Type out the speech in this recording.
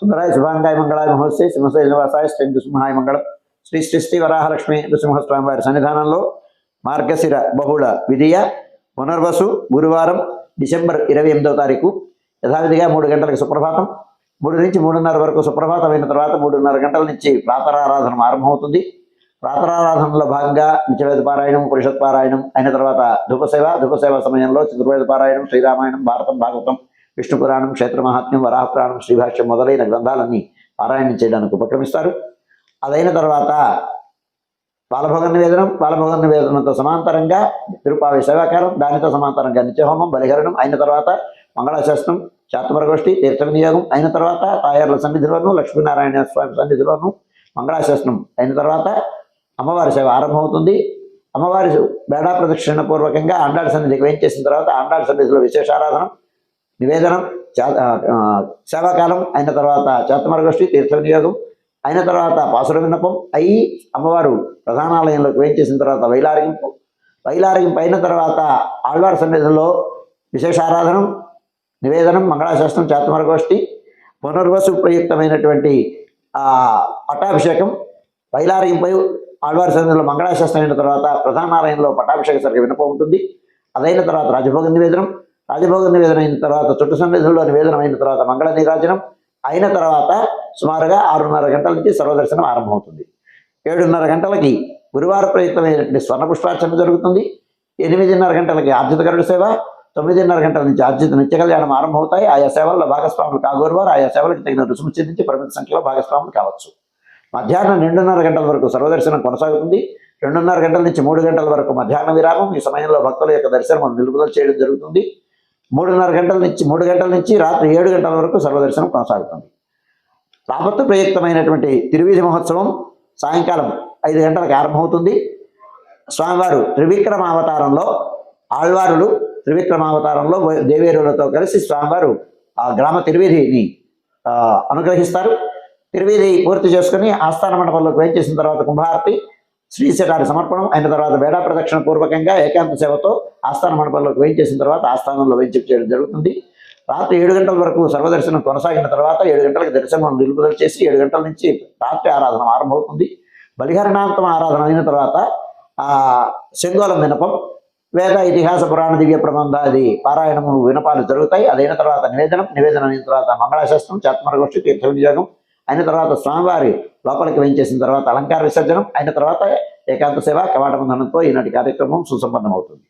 సుందరాయ శుభాంగాయ మంగళాయ మహోత్సే సింహశైల నివాసాయ శ్రీ నృసింహాయ మంగళం. శ్రీ శ్రీ శ్రీ వరాహలక్ష్మి నృసింహస్వామి వారి సన్నిధానంలో మార్గశిర బహుళ విధియ పునర్వసు గురువారం డిసెంబర్ ఇరవై ఎనిమిదవ తారీఖు. యథావిధిగా మూడు గంటలకు సుప్రభాతం. మూడు నుంచి మూడున్నర వరకు సుప్రభాతం అయిన తర్వాత మూడున్నర గంటల నుంచి ప్రాతరారాధన ఆరంభమవుతుంది. ప్రాతరారాధనలో భాగంగా నిత్యవేద పారాయణం పురుషత్ పారాయణం అయిన తర్వాత ధూపసేవ ధూపసేవ సమయంలో చతుర్వేద పారాయణం శ్రీరామాయణం భారతం భాగవతం విష్ణు పురాణం క్షేత్ర మహాత్మ్యం పురాణం శ్రీభాష్యం మొదలైన గ్రంథాలన్నీ పారాయణం చేయడానికి ఉపక్రమిస్తారు. అదైన తర్వాత బాలభోగ నివేదనం బాలభోగ నివేదనంతో సమాంతరంగా తిరుపావి సేవాకారం దానితో సమాంతరంగా నిత్యహోమం బలిహరణం అయిన తర్వాత మంగళాశాస్త్రం శాతమరగోష్ఠి తీర్థ వినియోగం అయిన తర్వాత తాయార్ల సన్నిధిలోను లక్ష్మీనారాయణ స్వామి సన్నిధిలోను మంగళాశాసనం అయిన తర్వాత అమ్మవారి సేవ ఆరంభమవుతుంది. అమ్మవారి బేడా ప్రదక్షిణ పూర్వకంగా ఆండాడి సన్నిధికి వేయించేసిన తర్వాత ఆండాడి సన్నిధిలో విశేషారాధన నివేదనం సేవాకాలం అయిన తర్వాత చేతమరగోష్ఠి తీర్థ వినియోగం అయిన తర్వాత పాసుర విన్నపం అయి అమ్మవారు ప్రధానాలయంలోకి వేయించేసిన తర్వాత వైలారగింపు. వైలారగింపు అయిన తర్వాత ఆళ్వార సన్నిధిలో విశేషారాధనం నివేదనం మంగళాశాస్త్రం చేతమరగోష్ఠి పునర్వసు ప్రయుక్తమైనటువంటి పట్టాభిషేకం వైలారగింపై ఆళ్వారి సన్నిధిలో మంగళాశాస్త్రం అయిన తర్వాత ప్రధానాలయంలో పట్టాభిషేక సరిగ్గా వినపం ఉంటుంది. అదైన తర్వాత రాజభోగ నివేదనం రాజభోగ నివేదన అయిన తర్వాత చుట్టు సన్నిధుల్లో నివేదనం అయిన తర్వాత మంగళ నీరాజనం అయిన తర్వాత సుమారుగా ఆరున్నర గంటల నుంచి సర్వదర్శనం ఆరంభమవుతుంది. ఏడున్నర గంటలకి గురువార ప్రయుక్తమైనటువంటి స్వర్ణ పుష్పార్చన జరుగుతుంది. ఎనిమిదిన్నర గంటలకి ఆర్జితకరుడు సేవ తొమ్మిదిన్నర గంటల నుంచి ఆర్జిత నిత్య కళ్యాణం ఆరంభమవుతాయి. ఆయా సేవల్లో భాగస్వాములు కాగోరువారు ఆయా సేవలకు తగిన రుసుము చెల్లించి పరిమిత సంఖ్యలో భాగస్వాములు కావచ్చు. మధ్యాహ్నం రెండున్నర గంటల వరకు సర్వదర్శనం కొనసాగుతుంది. రెండున్నర గంటల నుంచి మూడు గంటల వరకు మధ్యాహ్న విరామం. ఈ సమయంలో భక్తుల యొక్క దర్శనం నిలుపుదల చేయడం జరుగుతుంది. మూడున్నర గంటల నుంచి మూడు గంటల నుంచి రాత్రి ఏడు గంటల వరకు సర్వదర్శనం కొనసాగుతుంది. రాపత్తు ప్రయుక్తమైనటువంటి తిరువీధి మహోత్సవం సాయంకాలం ఐదు గంటలకు ఆరంభమవుతుంది. స్వామివారు త్రివిక్రమావతారంలో ఆళ్వారులు త్రివిక్రమావతారంలో దేవేరులతో కలిసి స్వామివారు ఆ గ్రామ తిరువీధిని అనుగ్రహిస్తారు. తిరువీధి పూర్తి చేసుకుని ఆస్థాన మండపంలోకి వేయించేసిన తర్వాత కుంభారతి శ్రీశకారి సమర్పణం. అయిన తర్వాత వేడా ప్రదక్షిణ పూర్వకంగా ఏకాంత సేవతో ఆస్థాన మండపంలోకి వేయించేసిన తర్వాత ఆస్థానంలో వేయించి చేయడం జరుగుతుంది. రాత్రి ఏడు గంటల వరకు సర్వదర్శనం కొనసాగిన తర్వాత ఏడు గంటలకు దర్శనం నిలుపుదల చేసి ఏడు గంటల నుంచి రాత్రి ఆరాధన ఆరంభమవుతుంది. బలిహరణాంతం ఆరాధన అయిన తర్వాత ఆ శంగోళం వినపం వేద ఇతిహాస పురాణ దివ్య ప్రబంధాది పారాయణము వినపాలు జరుగుతాయి. అదైన తర్వాత నివేదనం నివేదన అయిన తర్వాత మంగళాశాస్త్రం చాత్మరగోష్ఠి తీర్థ వినియోగం అయిన తర్వాత స్వామివారి లోపలికి వేయించేసిన తర్వాత అలంకార విసర్జనం అయిన తర్వాత ఏకాంత సేవ కవాట బంధనంతో ఈనాటి కార్యక్రమం సుసంపన్నమవుతుంది.